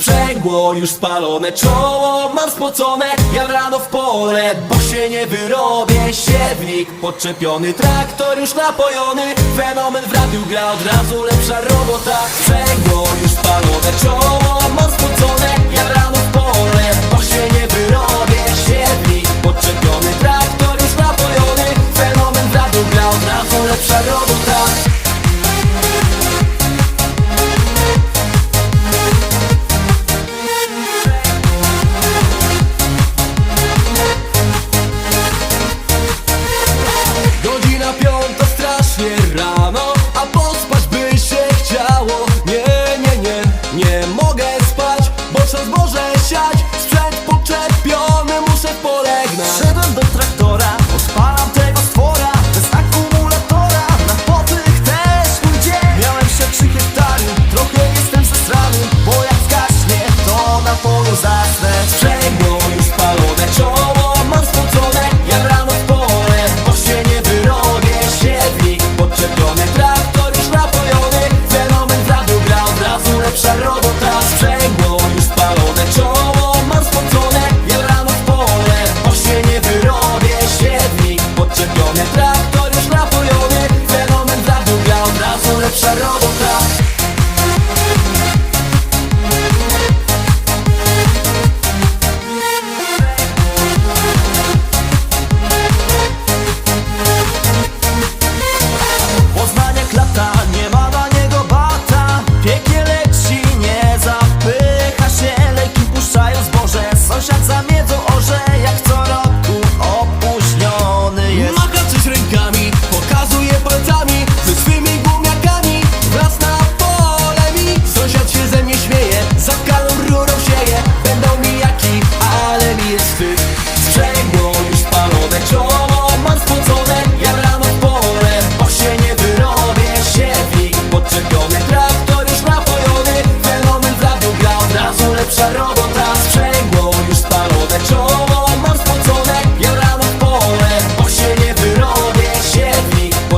Sprzęgło już spalone, czoło mam spocone. Ja rano w pole, bo się nie wyrobię. Siewnik podczepiony, traktor już napojony. Fenomen w radiu gra, od razu lepsza robota. Sprzęgło już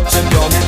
Siewnik podczepiony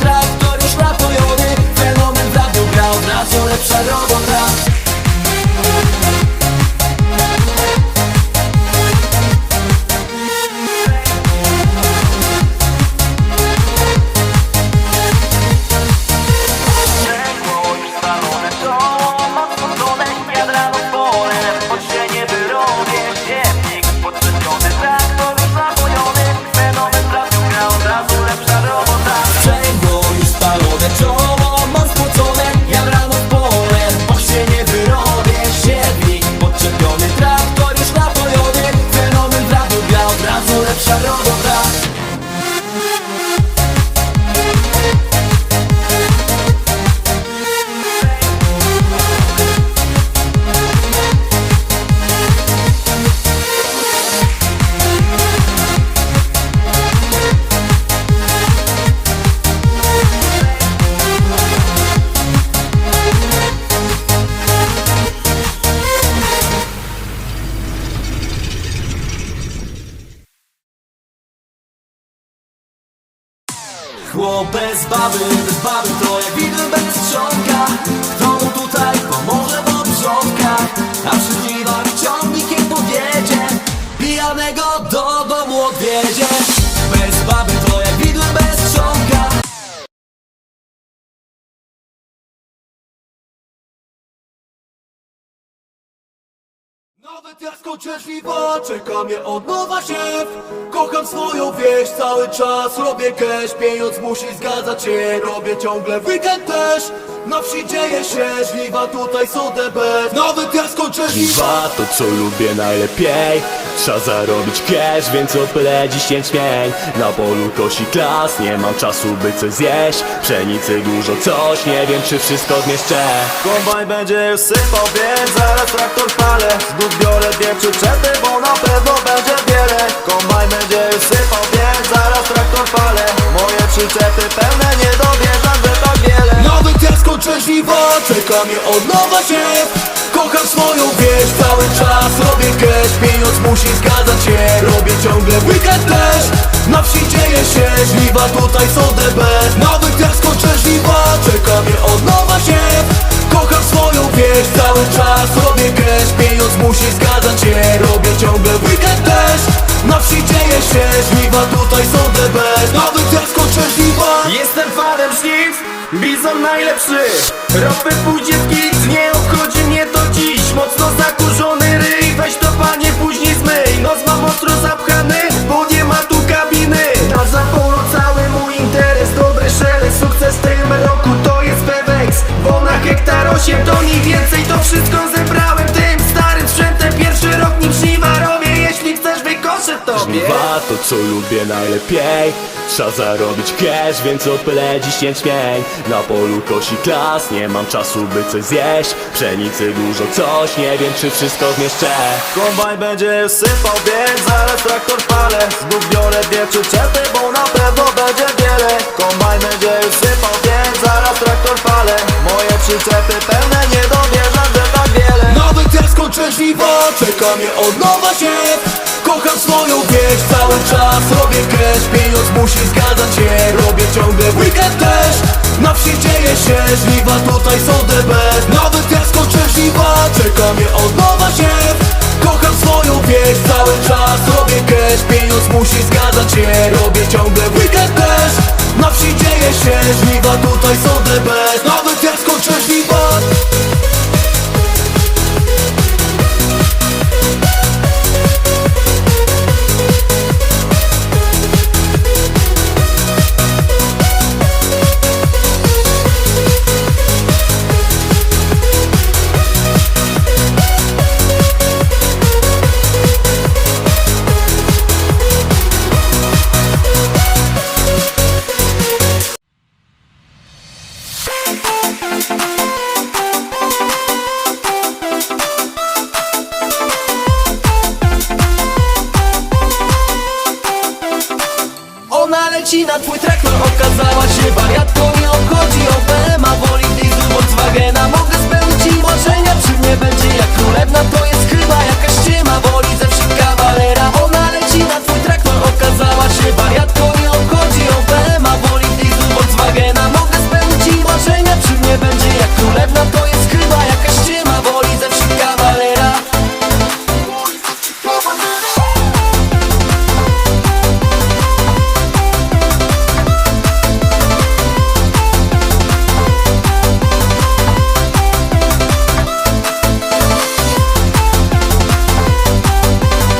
bez baby, bez baby to jak widły bez strząka Nawet jak skończę żliwa, czeka mnie od nowa siew. Kocham swoją wieś, cały czas robię cash. Pieniądz musi zgadzać się, robię ciągle weekend też. Na wsi dzieje się, żliwa tutaj są DB Nawet jak skończę żliwa to co lubię najlepiej. Trzeba zarobić cash, więc opylę dziś jęczmień Na polu kosi klas, nie mam czasu by coś zjeść. Pszenicy dużo coś, nie wiem czy wszystko zmieszczę. Kombajn będzie już sypał, więc zaraz traktor palę. Znów biorę dwie przyczepy, bo na pewno będzie wiele. Kombajn będzie sypał, więc zaraz traktor palę. Moje przyczepy pełne, nie dowierzam, że tak wiele. Jak skończę żliwa, czeka mnie od nowa siew Kocham swoją wieś, cały czas robię cash. Pieniądz musi zgadzać się, robię ciągle weekend też. Na wsi dzieje się, żliwa tutaj są DB. Jak skończę żliwa, czeka mnie od nowa siew Kocham swoją wieś, cały czas robię dostaniesz pieniądz, musisz zgadzać się. Robię ciągle weekend też. Na wsi dzieje się żniwa, tutaj są the best Nawet jak skończę Jestem fanem żniw, bizon najlepszy. Ropy pójdzie w kit, nie obchodzi mnie to dziś. Mocno zakurzony ryj, weź to panie później zmyj. Nos ma mocno zapchany, bo nie ma tu kabiny. Na zapolu cały mój interes, dobry szereg Sukces w tym roku to jest Wewex Bo na hektar 8 toni więcej to wszystko to co lubię najlepiej. Trzeba zarobić cash, więc opyle dziś nie ćmień Na polu kosi klas, nie mam czasu by coś zjeść. Pszenicy dużo coś, nie wiem czy wszystko zmieszczę Kombajn będzie już sypał, więc zaraz traktor palę. Znów biorę dwie przyczepy, bo na pewno będzie wiele. Kombajn będzie już sypał, więc zaraz traktor palę. Moje przyczepy pełne, nie dowierzam, że tak wiele. Nawet jak skończę żniwo, czeka mnie od nowa siew Kocham swoją pieśń, cały czas robię cash Pieniądz musi zgadzać się, robię ciągle weekend też Na wsi dzieje się, żniwa tutaj są DB Nawet jak skończę żniwa, czeka mnie od nowa Kocham swoją pieśń, cały czas robię cash Pieniądz musi zgadzać się, robię ciągle weekend też Na wsi dzieje się, żniwa tutaj są DB Nawet jak skończę żniwa ci na twój traktor no, Okazała się wariatką